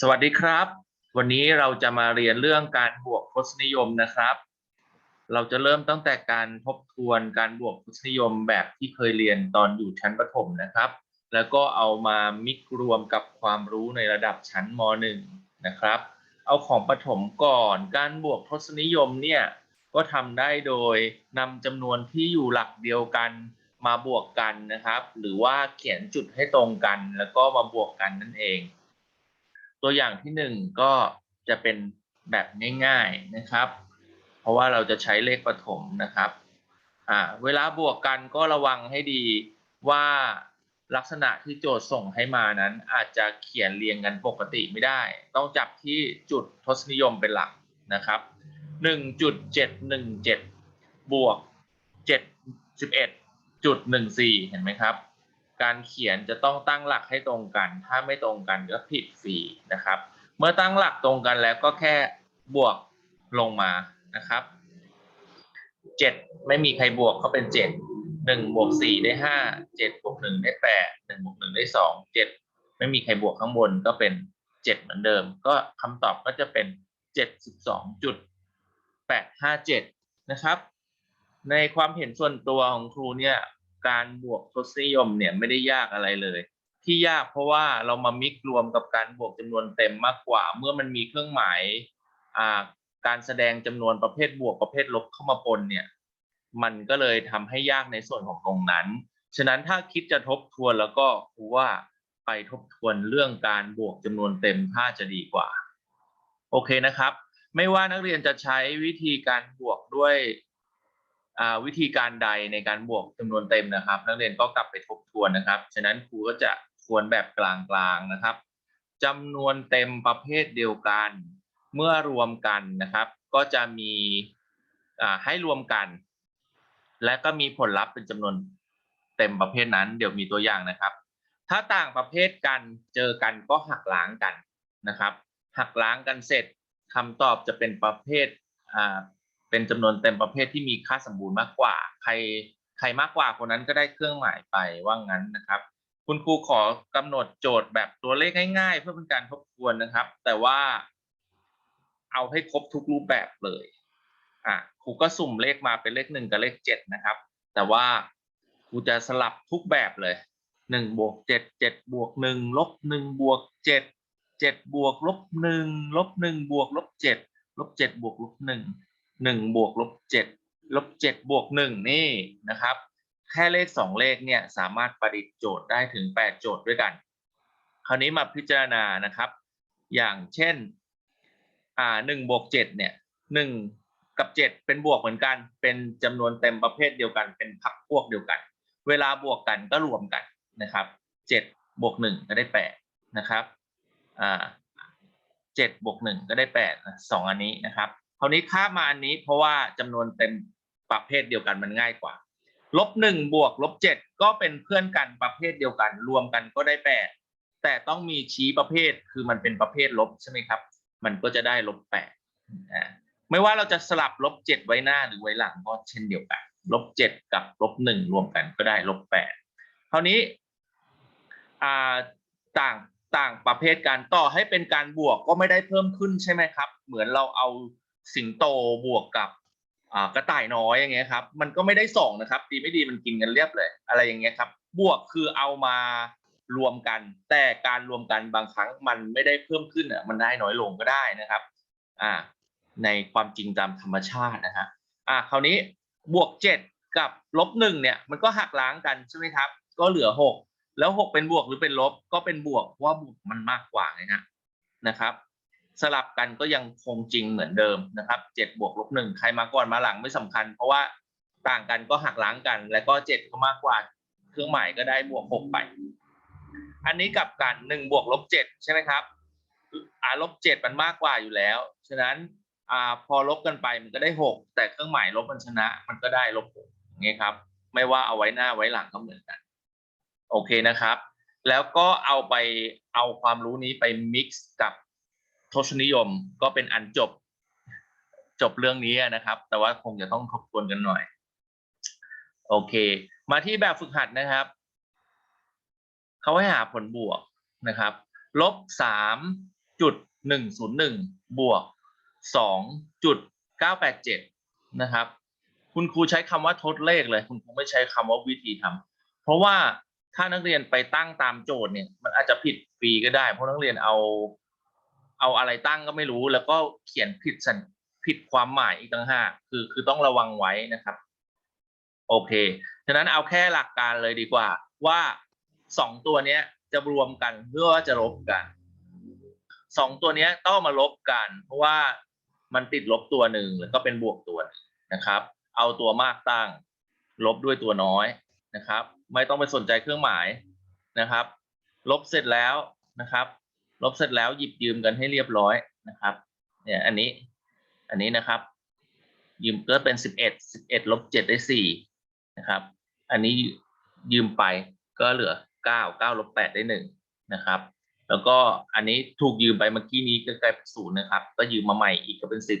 สวัสดีครับ วันนี้เราจะมาเรียนเรื่องการบวกทศนิยมนะครับ เราจะเริ่มตั้งแต่การทบทวนการบวกทศนิยมแบบที่เคยเรียนตอนอยู่ชั้นประถมนะครับ แล้วก็เอามามิกรวมกับความรู้ในระดับชั้นม .1 นะครับ เอาของประถมก่อนการบวกทศนิยมเนี่ยก็ทำได้โดยนำจำนวนที่อยู่หลักเดียวกันมาบวกกันนะครับ หรือว่าเขียนจุดให้ตรงกัน แล้วก็มาบวกกันนั่นเอง ตัวอย่างที่หนึ่งก็จะเป็นแบบง่ายๆนะครับ เพราะว่าเราจะใช้เลขประถมนะครับอ่าเวลาบวกกันก็ระวังให้ดีว่าลักษณะที่โจทย์ส่งให้มานั้น อาจจะเขียนเรียงกันปกติไม่ได้ ต้องจับที่จุดทศนิยมเป็นหลักนะครับ 1.717 บวก 71.14 เห็นไหมครับ การเขียนจะต้องตั้งหลักให้ตรงกัน ถ้าไม่ตรงกันก็ผิดฟรีนะครับ เมื่อตั้งหลักตรงกันแล้วก็แค่บวกลงมานะครับเจ็ดไม่มีใครบวกก็เป็นเจ็ดหนึ่งบวกสี่ได้ห้าเจ็ดบวกหนึ่งได้แปดหนึ่งบวกหนึ่งได้สองเจ็ดไม่มีใครบวกข้างบนก็เป็นเจ็ดเหมือนเดิม ก็คำตอบก็จะเป็นเจ็ดสิบสองจุดแปดห้าเจ็ดนะครับ ในความเห็นส่วนตัวของครูเนี่ย การบวกทศนิยมเนี่ยไม่ได้ยากอะไรเลย ที่ยากเพราะว่าเรามามิกรวมกับการบวกจำนวนเต็มมากกว่า เมื่อมันมีเครื่องหมายอ่าการแสดงจำนวนประเภทบวกประเภทลบเข้ามาปนเนี่ยมันก็เลยทำให้ยากในส่วนของตรงนั้น ฉะนั้นถ้าคิดจะทบทวนแล้วก็ครูว่าไปทบทวนเรื่องการบวกจำนวนเต็มถ้าจะดีกว่า โอเคนะครับ ไม่ว่านักเรียนจะใช้วิธีการบวกด้วย วิธีการใดในการบวกจำนวนเต็มนะครับ นักเรียนก็กลับไปทบทวนนะครับ ฉะนั้นครูก็จะทวนแบบกลางๆนะครับจำนวนเต็มประเภทเดียวกัน เมื่อรวมกันนะครับ ก็จะมีอ่าให้รวมกัน และก็มีผลลัพธ์เป็นจำนวนเต็มประเภทนั้น เดี๋ยวมีตัวอย่างนะครับ ถ้าต่างประเภทกันเจอกันก็หักล้างกันนะครับ หักล้างกันเสร็จคำตอบจะเป็นประเภทอ่า เป็นจำนวนเต็มประเภทที่มีค่าสมบูรณ์มากกว่า ใครใครมากกว่าคนนั้นก็ได้เครื่องหมายไปว่างั้นนะครับ คุณครูขอกำหนดโจทย์แบบตัวเลขง่ายๆ เพื่อเป็นการทบทวนนะครับ แต่ว่า เอาให้ครบทุกรูปแบบเลยอะครูก็สุ่มเลขมาเป็นเลขหนึ่งกับเลขเจ็ดนะครับ แต่ว่าครูจะสลับทุกแบบเลยหนึ่งบวกเจ็ดเจ็ดบวกหนึ่งลบหนึ่งบวกเจ็ดเจ็ดบวกลบหนึ่งลบหนึ่งบวกลบเจ็ดลบเจ็ดบวกลบหนึ่ง หนึ่งบวกลบเจ็ดลบเจ็ดบวกหนึ่งนี่นะครับ แค่เลขสองเลขเนี่ยสามารถประดิษฐ์โจทย์ได้ถึงแปดโจทย์ด้วยกัน คราวนี้มาพิจารณานะครับ อย่างเช่นอ่าหนึ่งบวกเจ็ดเนี่ยหนึ่งกับเจ็ดเป็นบวกเหมือนกัน เป็นจำนวนเต็มประเภทเดียวกัน เป็นพรรคพวกเดียวกัน เวลาบวกกันก็รวมกันนะครับเจ็ดบวกหนึ่งก็ได้แปดนะครับอ่าเจ็ดบวกหนึ่งก็ได้แปดสองอันนี้นะครับ คราวนี้ข้ามมาอันนี้เพราะว่าจำนวนเต็มประเภทเดียวกันมันง่ายกว่าลบหนึ่งบวกลบเจ็ดก็เป็นเพื่อนกันประเภทเดียวกัน รวมกันก็ได้แปดแต่ต้องมีชี้ประเภทคือมันเป็นประเภทลบใช่ไหมครับ มันก็จะได้ลบแปดไม่ว่าเราจะสลับลบเจ็ดไว้หน้าหรือไว้หลังก็เช่นเดียวกันลบเจ็ดกับลบหนึ่งรวมกันก็ได้ลบแปดคราวนี้ต่างต่างประเภทการต่อให้เป็นการบวกก็ไม่ได้เพิ่มขึ้นใช่ไหมครับ เหมือนเราเอา สิงโตบวกกับอ่ากระต่ายน้อยอย่างเงี้ยครับ มันก็ไม่ได้สองนะครับ ดีไม่ดีมันกินกันเรียบเลย อะไรอย่างเงี้ยครับ บวกคือเอามารวมกัน แต่การรวมกันบางครั้งมันไม่ได้เพิ่มขึ้นอะมันได้น้อยลงก็ได้นะครับอ่าในความจริงตามธรรมชาตินะฮะอ่าคราวนี้บวกเจ็ดกับลบหนึ่งเนี่ยมันก็หักล้างกันใช่ไหมครับ ก็เหลือหกแล้วหกเป็นบวกหรือเป็นลบก็เป็นบวกเพราะว่าบวกมันมากกว่าไงนะนะครับ สลับกันก็ยังคงจริงเหมือนเดิมนะครับเจ็ดบวกลบหนึ่งใครมาก่อนมาหลังไม่สำคัญ เพราะว่าต่างกันก็หักล้างกัน แล้วก็เจ็ดก็มากกว่า เครื่องหมายก็ได้บวกหกไป อันนี้กับกันหนึ่งบวกลบเจ็ดใช่ไหมครับอ่าลบเจ็ดมันมากกว่าอยู่แล้ว ฉะนั้นอ่าพอลบกันไปมันก็ได้หกแต่เครื่องหมายลบมันชนะ มันก็ได้ลบหกอย่างเงี้ยครับ ไม่ว่าเอาไว้หน้าไว้หลังก็เหมือนกัน โอเคนะครับ แล้วก็เอาไปเอาความรู้นี้ไป mix กับ ทศนิยมก็เป็นอันจบจบเรื่องนี้นะครับ แต่ว่าคงจะต้องทบทวนกันหน่อย โอเค มาที่แบบฝึกหัดนะครับเขาให้หาผลบวกนะครับลบสามจุดหนึ่งศูนย์หนึ่งบวกสองจุดเก้าแปดเจ็ดนะครับ คุณครูใช้คำว่าทดเลขเลย คุณครูไม่ใช้คำว่าวิธีทำเพราะว่าถ้านักเรียนไปตั้งตามโจทย์เนี่ย มันอาจจะผิดฟรีก็ได้ เพราะนักเรียนเอา เอาอะไรตั้งก็ไม่รู้ แล้วก็เขียนผิดสัญผิดความหมายอีกต่างหากคือคือต้องระวังไว้นะครับ โอเค ฉะนั้นเอาแค่หลักการเลยดีกว่า ว่าสองตัวเนี้ยจะรวมกันเพื่อว่าจะลบกันสองตัวเนี้ยต้องมาลบกัน เพราะว่ามันติดลบตัวหนึ่งแล้วก็เป็นบวกตัวนนะครับ เอาตัวมากตั้ง ลบด้วยตัวน้อยนะครับ ไม่ต้องไปสนใจเครื่องหมายนะครับ ลบเสร็จแล้วนะครับ ลบเสร็จแล้วหยิบยืมกันให้เรียบร้อยนะครับ เนี่ยอันนี้ อันนี้นะครับ ยืมก็เป็นสิบเอ็ดสิบเอ็ดลบเจ็ดได้สี่นะครับ อันนี้ยืมไปก็เหลือเก้าเก้าลบแปดได้หนึ่งนะครับ แล้วก็อันนี้ถูกยืมไปเมื่อกี้นี้ก็กลายเป็นศูนย์นะครับ ก็ยืมมาใหม่อีกก็เป็นสิบ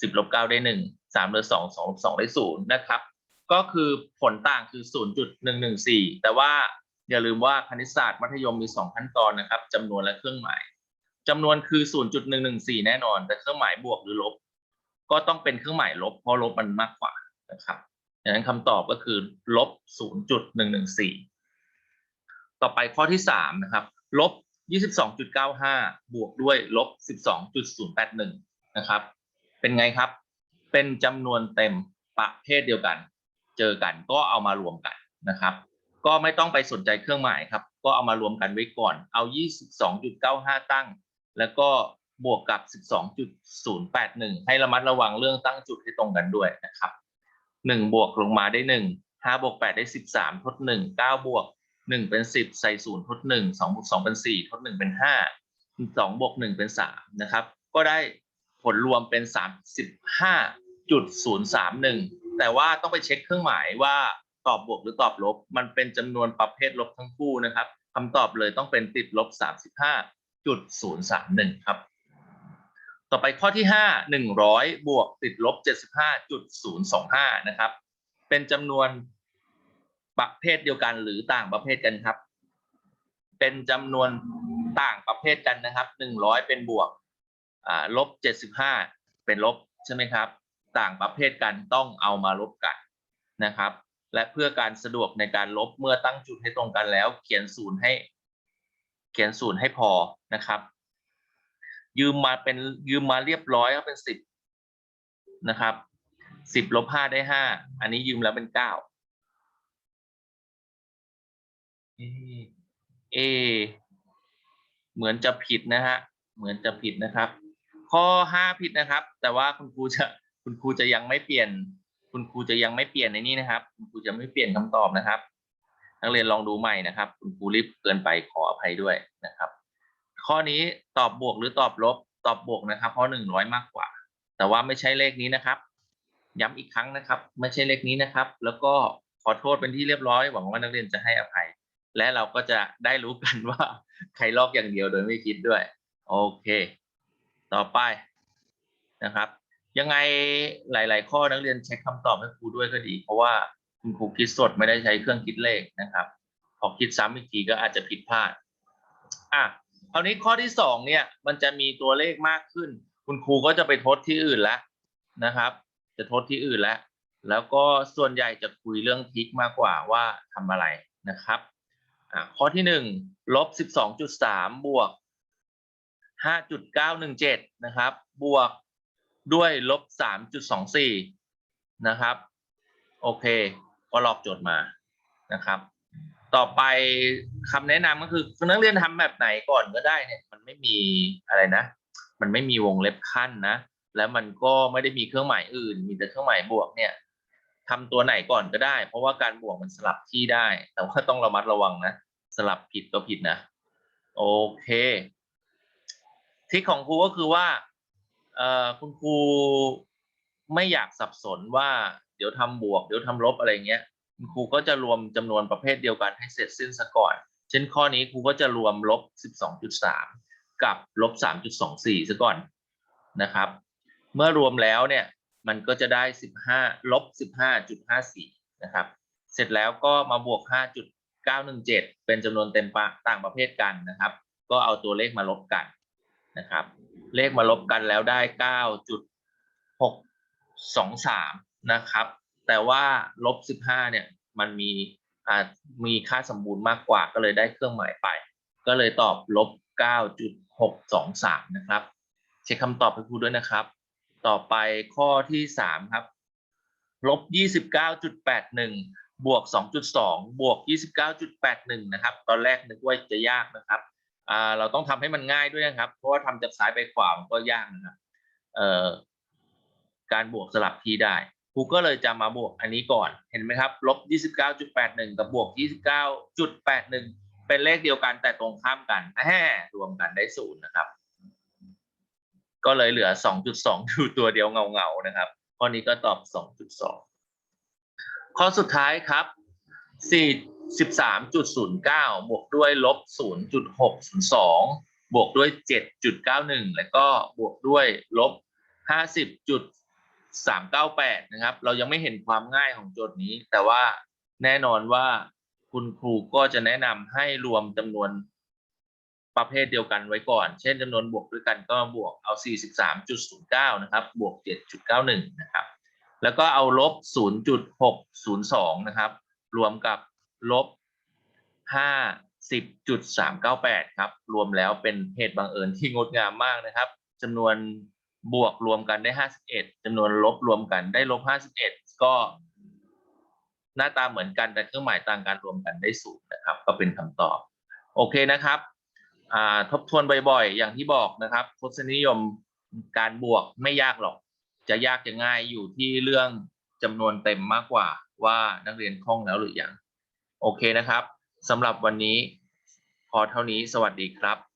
สิบลบเก้าได้หนึ่งสามเหลือสองสองลบสองได้ศูนย์นะครับ ก็คือผลต่างคือศูนย์จุดหนึ่งหนึ่งสี่แต่ว่า อย่าลืมว่าคณิตศาสตร์มัธยมมีสองขั้นตอนนะครับจำนวนและเครื่องหมายจำนวนคือศูนย์จุดหนึ่งหนึ่งสี่แน่นอน แต่เครื่องหมายบวกหรือลบ ก็ต้องเป็นเครื่องหมายลบ เพราะลบมันมากกว่านะครับดังนั้นคำตอบก็คือลบ 0.114 ต่อไปข้อที่ 3 นะครับลบ 22.95 บวกด้วยลบ 12.081 นะครับ เป็นไงครับ เป็นจำนวนเต็มประเภทเดียวกัน เจอกันก็เอามารวมกันนะครับ ก็ไม่ต้องไปสนใจเครื่องหมายครับ ก็เอามารวมกันไว้ก่อน เอา 22.95 ตั้ง แล้วก็บวกกับ 12.081 ให้ระมัดระวังเรื่องตั้งจุดให้ตรงกันด้วยนะครับ 1 บวกลงมาได้ 1 5บวก8ได้ 13 ทด 1 9 บวก 1 เป็น 10 ใส่ 0 ทด 1 2บวก2เป็น 4 ทด 1 เป็น 5 2 บวก 1 เป็น 3 นะครับ ก็ได้ผลรวมเป็น 35.031 แต่ว่าต้องไปเช็คเครื่องหมายว่า ตอบบวกหรือตอบลบ มันเป็นจำนวนประเภทลบทั้งคู่นะครับคำตอบเลยต้องเป็นติดลบ 35.031 ครับ ต่อไปข้อที่ห้าหนึ่งร้อยบวกติดลบเจ็ดสิบห้าจุดศูนย์สองห้านะครับ เป็นจำนวนประเภทเดียวกันหรือต่างประเภทกันครับ เป็นจำนวนต่างประเภทกันนะครับหนึ่งร้อยเป็นบวกลบเจ็ดสิบห้าเป็นลบใช่ไหมครับ ต่างประเภทกันต้องเอามาลบกันนะครับ และเพื่อการสะดวกในการลบเมื่อตั้งจุดให้ตรงกันแล้ว เขียนศูนย์ให้ เขียนศูนย์ให้พอนะครับ ยืมมาเป็นยืมมาเรียบร้อยก็เป็นสิบนะครับสิบลบห้าได้ห้าอันนี้ยืมแล้วเป็นเก้าเอเอเหมือนจะผิดนะฮะ เหมือนจะผิดนะครับ ข้อห้าผิดนะครับ แต่ว่าคุณครูจะคุณครูจะยังไม่เปลี่ยน คุณครูจะยังไม่เปลี่ยนในนี้นะครับ คุณครูจะไม่เปลี่ยนคำตอบนะครับ นักเรียนลองดูใหม่นะครับ คุณครูรีบเกินไปขออภัยด้วยนะครับ ข้อนี้ตอบบวกหรือตอบลบตอบบวกนะครับ เพราะหนึ่งร้อยมากกว่า แต่ว่าไม่ใช่เลขนี้นะครับ ย้ำอีกครั้งนะครับ ไม่ใช่เลขนี้นะครับ แล้วก็ขอโทษเป็นที่เรียบร้อยหวังว่านักเรียนจะให้อภัย และเราก็จะได้รู้กันว่าใครลอกอย่างเดียวโดยไม่คิดด้วย โอเค ต่อไปนะครับ ยังไงหลาย ๆ ข้อนักเรียนเช็คคำตอบให้ครูด้วยก็ดี เพราะว่าคุณครูคิดสดไม่ได้ใช้เครื่องคิดเลขนะครับพอคิดซ้ำอีกทีก็อาจจะผิดพลาดอะคราวนี้ข้อที่สองเนี่ยมันจะมีตัวเลขมากขึ้น คุณครูก็จะไปทดที่อื่นแล้วนะครับ จะทดที่อื่นแล้วแล้วก็ส่วนใหญ่จะคุยเรื่องทิกมากกว่าว่าทำอะไรนะครับอะข้อที่หนึ่งลบสิบสองจุดสามบวกห้าจุดเก้าหนึ่งเจ็ดนะครับ บวก ด้วยลบสามจุดสองสี่นะครับ โอเค ก็ลอกโจทย์มานะครับ ต่อไปคำแนะนำก็คือนักเรียนทำแบบไหนก่อนก็ได้เนี่ย มันไม่มีอะไรนะ มันไม่มีวงเล็บขั้นนะ แล้วมันก็ไม่ได้มีเครื่องหมายอื่น มีแต่เครื่องหมายบวกเนี่ยทำตัวไหนก่อนก็ได้ เพราะว่าการบวกมันสลับที่ได้ แต่ว่าต้องระมัดระวังนะ สลับผิดก็ผิดนะ โอเคที่ของครูก็คือว่า คุณครูไม่อยากสับสนว่าเดี๋ยวทำบวก เดี๋ยวทำลบอะไรเงี้ยคุณครูก็จะรวมจำนวนประเภทเดียวกันให้เสร็จสิ้นซะก่อน เช่นข้อนี้ครูก็จะรวมลบ 12.3 กับลบ 3.24ซะก่อนนะครับ เมื่อรวมแล้วเนี่ยมันก็จะได้ 15ลบ 15.54 นะครับ เสร็จแล้วก็มาบวก 5.917 เป็นจำนวนเต็มปะต่างประเภทกันนะครับ ก็เอาตัวเลขมาลบกันนะครับ เลขมาลบกันแล้วได้เก้าจุดหกสองสามนะครับ แต่ว่าลบสิบห้าเนี่ยมันมีอ่ามีค่าสมบูรณ์มากกว่าก็เลยได้เครื่องหมายไป ก็เลยตอบลบเก้าจุดหกสองสามนะครับ เช็คคำตอบให้ครูด้วยนะครับ ต่อไปข้อที่สามครับลบยี่สิบเก้าจุดแปดหนึ่งบวกสองจุดสองบวกยี่สิบเก้าจุดแปดหนึ่งนะครับ ตอนแรกนึกว่าจะยากนะครับ อ่าเราต้องทำให้มันง่ายด้วยนะครับ เพราะว่าทำจากซ้ายไปขวามันก็ยากนะครับเอ่อการบวกสลับที่ได้ครูก็เลยจะมาบวกอันนี้ก่อนเห็นไหมครับลบยี่สิบเก้าจุดแปดหนึ่งกับบวกยี่สิบเก้าจุดแปดหนึ่งเป็นเลขเดียวกันแต่ตรงข้ามกันแฮ่รวมกันได้ศูนย์นะครับ ก็เลยเหลือสองจุดสองอยู่ตัวเดียวเงาๆนะครับข้อนี้ก็ตอบสองจุดสองข้อสุดท้ายครับสี่ สิบสามจุดศูนย์เก้าบวกด้วยลบศูนย์จุดหกศูนย์สองบวกด้วยเจ็ดจุดเก้าหนึ่งแล้วก็บวกด้วยลบห้าสิบจุดสามเก้าแปดนะครับ เรายังไม่เห็นความง่ายของโจทย์นี้ แต่ว่าแน่นอนว่าคุณครูก็จะแนะนำให้รวมจำนวนประเภทเดียวกันไว้ก่อน เช่นจำนวนบวกด้วยกันก็บวกเอา 43.09 นะครับ บวก 7.91 นะครับ แล้วก็เอาลบ 0.602 นะครับ รวมกับ ลบ50.398ครับ รวมแล้วเป็นเหตุบังเอิญที่งดงามมากนะครับจำนวนบวกรวมกันได้51จำนวนลบรวมกันได้ลบ51ก็ หน้าตาเหมือนกันแต่เครื่องหมายต่างกันรวมกันได้ศูนย์นะครับ ก็เป็นคำตอบ โอเคนะครับทบทวนบ่อยๆ อย่างที่บอกนะครับทศนิยมการบวกไม่ยากหรอก จะยากจะง่ายอยู่ที่เรื่องจำนวนเต็มมากกว่าว่านักเรียนคล่องแล้วหรือยัง โอเคนะครับสำหรับวันนี้พอเท่านี้สวัสดีครับ